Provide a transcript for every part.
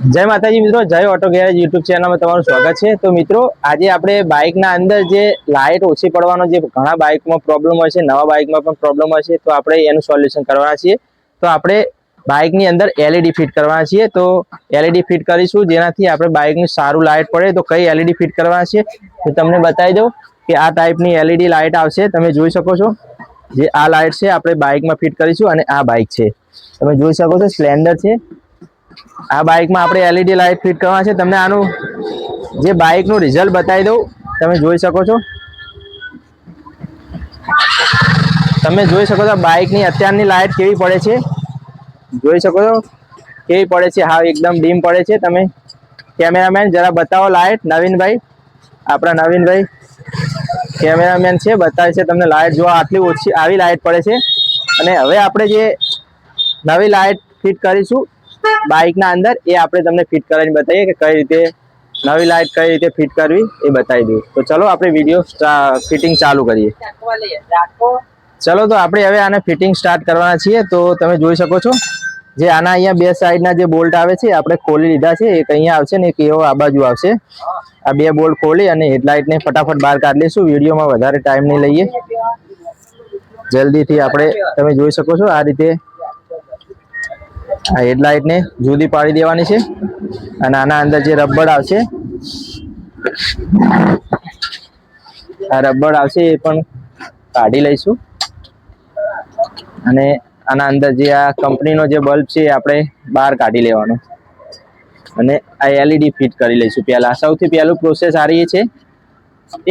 જય માતાજી મિત્રો, જય ઓટો ગેરેજ યુટ્યુબ ચેનલમાં તમારું સ્વાગત છે. તો મિત્રો, આજે આપણે બાઇકના અંદર જે લાઇટ ઓછી પડવાનો જે ઘણા બાઇકમાં પ્રોબ્લેમ હોય છે, નવા બાઇકમાં પણ પ્રોબ્લેમ હોય છે, તો આપણે એનું સોલ્યુશન કરવાના છીએ. તો આપણે બાઇકની અંદર એલઈડી ફિટ કરવાના છીએ. તો એલઈડી ફિટ કરીશું, જેનાથી આપણે બાઇકની સારું લાઇટ પડે. તો કઈ એલઈડી ફિટ કરવાના છે તો તમને બતાવી દઉં કે આ ટાઈપની એલઈડી લાઇટ આવશે. તમે જોઈ શકો છો જે આ લાઇટ છે, આપણે બાઇકમાં ફિટ કરીશું અને આ બાઇક છે. તમે જોઈ શકો છો સ્પ્લેન્ડર છે. આ બાઇકમાં આપણે એલઈડી લાઇટ ફિટ કરવા છે. તમને આનું જે બાઇકનું રિઝલ્ટ બતાવી દઉં, તમે જોઈ શકો છો. તમે જોઈ શકો છો બાઇકની અત્યારની લાઇટ કેવી પડે છે. જોઈ શકો છો કેવી પડે છે. હા, એકદમ ડીમ પડે છે. તમે કેમેરામેન જરા બતાવો લાઇટ નવીનભાઈ, આપણા નવીનભાઈ કેમેરામેન છે, બતાવે છે તમને લાઇટ જોવા આટલી ઓછી, આવી લાઇટ પડે છે. અને હવે આપણે જે નવી લાઇટ ફિટ કરીશું બાઇકના અંદર એ આપણે તમને ફિટ કરાવીને બતાવીએ કે કઈ રીતે નવી લાઇટ કઈ રીતે ફિટ કરવી એ બતાવી દઉં તો ચલો આપણે વીડિયો ફિટિંગ ચાલુ કરીએ. ચલો તો આપણે હવે આને ફિટિંગ સ્ટાર્ટ કરવાના છીએ. તો તમે જોઈ શકો છો, જે આના અહીંયા બે સાઈડના જે બોલ્ટ આવે છે આપણે ખોલી લીધા છે. એક અહીંયા આવશે ને એક એવો આ બાજુ આવશે. આ બે બોલ્ટ ખોલી અને હેડલાઇટને ફટાફટ બહાર કાઢી લઈશું. વિડીયોમાં વધારે ટાઈમ નહીં લઈએ. જલ્દીથી આપણે, તમે જોઈ શકો છો આ રીતે આ હેડલાઇટને જુદી પાડી દેવાની છે અને આના અંદર જે રબર આવશે, આ રબર આવશે એ પણ કાઢી લઈશું. અને આના અંદર જે આ કંપનીનો જે બલ્બ છે આપણે બહાર કાઢી લેવાનો. અને આ એલઈડી ફિટ કરી લઈશું પહેલા. સૌથી પહેલું પ્રોસેસ આ રહી છે.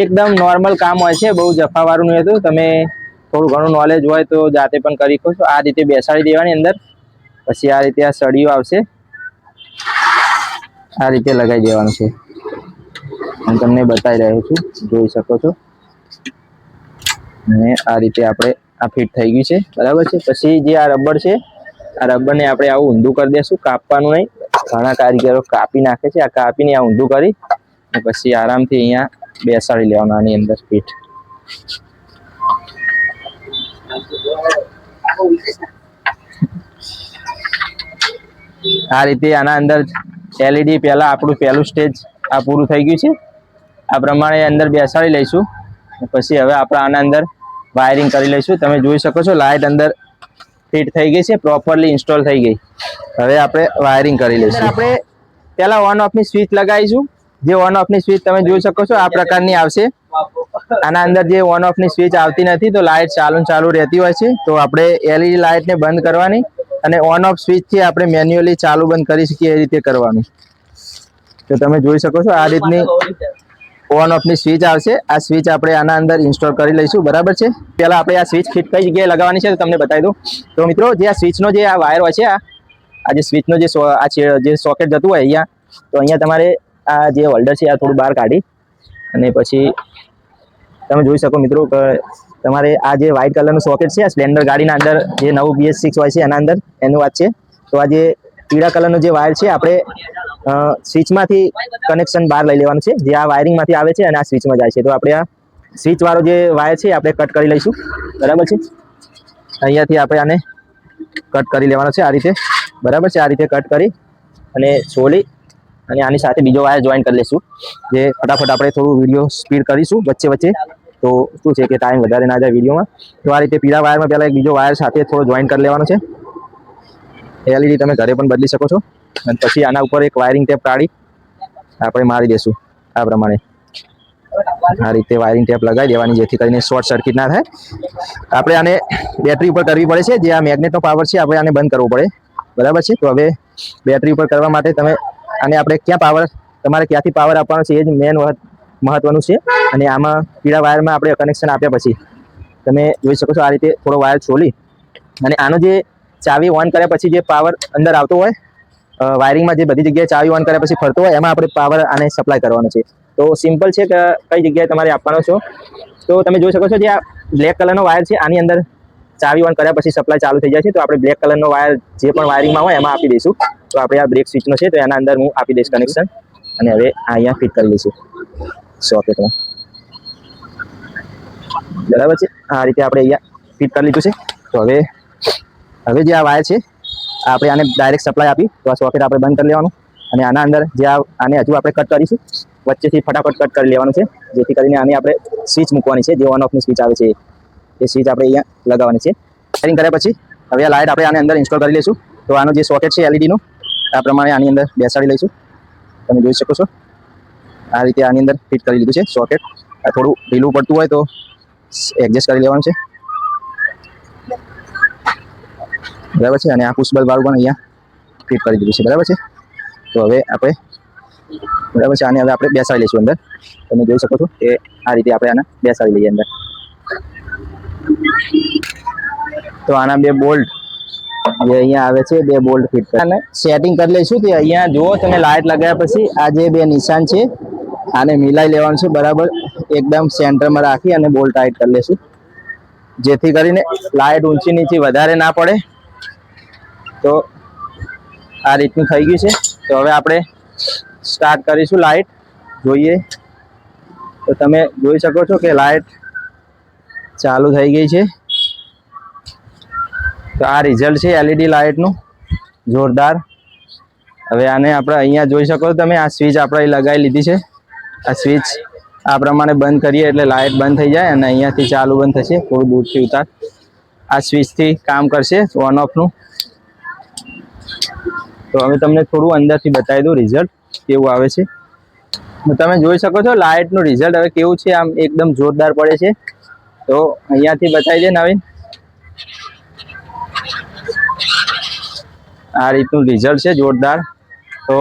એકદમ નોર્મલ કામ હોય છે, બહુ જફાવાળું નહીં હતું તમે થોડું ઘણું નોલેજ હોય તો જાતે પણ કરી શકો છો. આ રીતે બેસાડી દેવાની અંદર. પછી આ રીતે આ સળિયું આવશે. આ રીતે લગાવી દેવાનું છે. હું તમને બતાવી રહ્યો છું. જોઈ શકો છો. અને આ રીતે આપણે આ ફિટ થઈ ગયું છે. બરાબર છે? પછી જે આ રબર છે, આ રબરને આપણે આવું ઊંધું કરી દેશું. કાપવાનું નહીં. ઘણા કારીગરો કાપી નાખે છે. આ કાપીને આ ઊંધું કરી પછી આરામથી અહીંયા બેસાડી લેવાનું આની અંદર ફિટ. આ રીતે આના અંદર એલઈડી પહેલા આપણું પહેલું સ્ટેજ આ પૂરું થઈ ગયું છે. આ પ્રમાણે અંદર બેસાડી લઈશું. પછી હવે આપણે આના અંદર વાયરિંગ કરી લઈશું. તમે જોઈ શકો છો લાઇટ અંદર ફિટ થઈ ગઈ છે પ્રોપરલી ઇન્સ્ટોલ થઈ ગઈ. હવે આપણે વાયરિંગ કરી લઈશું. આપણે પહેલા ઓન ઓફની સ્વિચ લગાવીશું. જે ઓન ઓફની સ્વિચ તમે જોઈ શકો છો આ પ્રકારની આવશે. આના અંદર જે ઓન ઓફની સ્વિચ આવતી નથી તો લાઇટ ચાલુ ચાલુ રહેતી હોય છે. તો આપણે એલઈડી લાઇટને બંધ કરવાની અને ઓન ઓફ સ્વિચથી આપણે મેન્યુઅલી ચાલુ બંધ કરી શકીએ એ રીતે કરવાનું. તો તમે જોઈ શકો છો આ રીતની ઓન ઓફની સ્વિચ આવશે. આ સ્વિચ આપણે આના અંદર ઇન્સ્ટોલ કરી લઈશું. બરાબર છે? પહેલાં આપણે આ સ્વિચ ફિટ કઈ જગ્યાએ લગાવવાની છે તમને બતાવી દઉં. તો મિત્રો, જે આ સ્વિચનો જે આ વાયર હોય છે, આ આ જે સ્વિચનો જે આ જે સોકેટ જતું હોય અહીંયા, તો અહીંયા તમારે આ જે હોલ્ડર છે, આ થોડું બહાર કાઢી અને પછી તમે જોઈ શકો મિત્રો તમારે આ જે વ્હાઇટ કલરનું સોકેટ છે, આ સ્પ્લેન્ડર ગાડીના અંદર જે નવું બીએસ સિક્સ હોય છે, એના અંદર, એનું વાત છે. તો આ જે પીળા કલરનો જે વાયર છે, આપણે સ્વિચમાંથી કનેક્શન બહાર લઈ લેવાનું છે. જે આ વાયરિંગમાંથી આવે છે, અને આ સ્વિચમાં જાય છે. તો આપણે આ સ્વિચવાળો જે વાયર છે આપણે કટ કરી લઈશું. બરાબર છે? અહીંયાથી આપણે આને કટ કરી લેવાનો છે, આ રીતે. બરાબર છે? આ રીતે કટ કરી અને છોલી અને આની સાથે બીજો વાયર જોઈન કરી લઈશું. જે ફટાફટ આપણે થોડું વીડિયો સ્પીડ કરીશું, વચ્ચે વચ્ચે. તો શું છે કે ટાઈમ વધારે ના જાય વિડીયોમાં તો આ રીતે પીળા વાયરમાં પહેલાં એક બીજો વાયર સાથે થોડો જોઈન કરી લેવાનો છે. એલઈડી તમે ઘરે પણ બદલી શકો છો. અને પછી આના ઉપર એક વાયરિંગ ટેપ કાઢી આપણે મારી દેશું આ પ્રમાણે. આ રીતે વાયરિંગ ટેપ લગાવી દેવાની, જેથી કરીને શોર્ટ સર્કિટ ના થાય. આપણે આને બેટરી ઉપર કરવી પડે છે. જે આ મેગ્નેટનો પાવર છે, આપણે આને બંધ કરવો પડે. બરાબર છે? તો હવે બેટરી ઉપર કરવા માટે તમે આને આપણે ક્યાં પાવર તમારે ક્યાંથી પાવર આપવાનો છે એ જ મેન મહત્વનું છે અને આમાં પીળા વાયરમાં આપણે કનેક્શન આપ્યા પછી તમે જોઈ શકો છો આ રીતે થોડો વાયર છોલી અને આનો જે ચાવી ઓન કર્યા પછી જે પાવર અંદર આવતો હોય વાયરિંગમાં જે બધી જગ્યાએ ચાવી ઓન કર્યા પછી ફરતો હોય, એમાં આપણે પાવર આને સપ્લાય કરવાનો છે. તો સિમ્પલ છે કે કઈ જગ્યાએ તમારે આપવાનો છો? તો તમે જોઈ શકો છો જે આ બ્લેક કલરનો વાયર છે, આની અંદર ચાવી ઓન કર્યા પછી સપ્લાય ચાલુ થઈ જાય છે. તો આપણે બ્લેક કલરનો વાયર જે પણ વાયરિંગમાં હોય એમાં આપી દઈશું. તો આપણે આ બ્રેક સ્વિચનો છે, તો એના અંદર હું આપી દઈશ કનેક્શન અને હવે અહીંયા ફિટ કરી લઈશું સોકેટમાં બરાબર છે? આ રીતે આપણે અહીંયા ફિટ કરી લીધું છે. તો હવે હવે જે આ વાયર છે, આપણે આને ડાયરેક્ટ સપ્લાય આપી, તો આ સોકેટ આપણે બંધ કરી લેવાનું. અને આના અંદર જે આને હજુ આપણે કટ કરીશું, વચ્ચેથી ફટાફટ કટ કરી લેવાનું છે. જેથી કરીને આની આપણે સ્વિચ મૂકવાની છે, જે ઓન ઓફની સ્વિચ આવે છે. એ સ્વિચ આપણે અહીંયા લગાવવાની છે. વાયરિંગ કર્યા પછી, હવે આ લાઇટ આપણે આની અંદર ઇન્સ્ટોલ કરી લઈશું. તો આનો જે સોકેટ છે એલઈડીનું આ પ્રમાણે આની અંદર બેસાડી લઈશું. તમે જોઈ શકો છો. આ રીતે આની અંદર ફિટ કરી લીધું છે સોકેટ થોડું ઢીલું પડતું હોય તો એડજસ્ટ કરી લેવાનું છે. બરાબર છે? અને આ પુષ્બલ વાળું પણ અહીંયા ફિટ કરી દીધું છે, બરાબર છે? તો હવે આપણે, બરાબર છે? આને હવે આપણે બેસાડી લઈશું અંદર. તમે જોઈ શકો છો કે આ રીતે આપણે આને બેસાડી લઈએ અંદર. તો આના બે બોલ્ટ જે અહીંયા આવે છે, બે બોલ્ટ ફિટ અને સેટિંગ કરી લઈશું તે અહીંયા જુઓ, તમે લાઇટ લગાવ્યા પછી આ જે બે નિશાન છે આને મિલાઈ લેવાનું છે, બરાબર? એકદમ સેન્ટરમાં રાખી અને બોલ ટાઈટ કરી લઈશું જેથી કરીને લાઇટ ઊંચી નીચી વધારે ના પડે. તો આ રીતનું થઈ ગયું છે. તો હવે આપણે સ્ટાર્ટ કરીશું લાઇટ જોઈએ. તો તમે જોઈ શકો છો કે લાઇટ ચાલુ થઈ ગઈ છે. તો આ રિઝલ્ટ છે એલઈડી લાઇટનું જોરદાર. હવે આને આપણે અહીંયા જોઈ શકો તમે, આ સ્વિચ આપણે લગાવી લીધી છે. આ સ્વિચ આ પ્રમાણે બંધ કરીએ એટલે લાઇટ બંધ થઈ જાય અને અહીંયાથી ચાલુ બંધ થશે, થોડું દૂરથી ઉતાર. આ સ્વિચથી કામ કરશે ઓન ઓફનું તો હવે તમને થોડું અંદરથી બતાવી દઉં રિઝલ્ટ કેવું આવે છે. તમે જોઈ શકો છો લાઇટનું રિઝલ્ટ હવે કેવું છે, આમ એકદમ જોરદાર પડે છે. તો અહીંયાથી બતાવી દે નવીન. આ રીતનું રિઝલ્ટ છે, જોરદાર. તો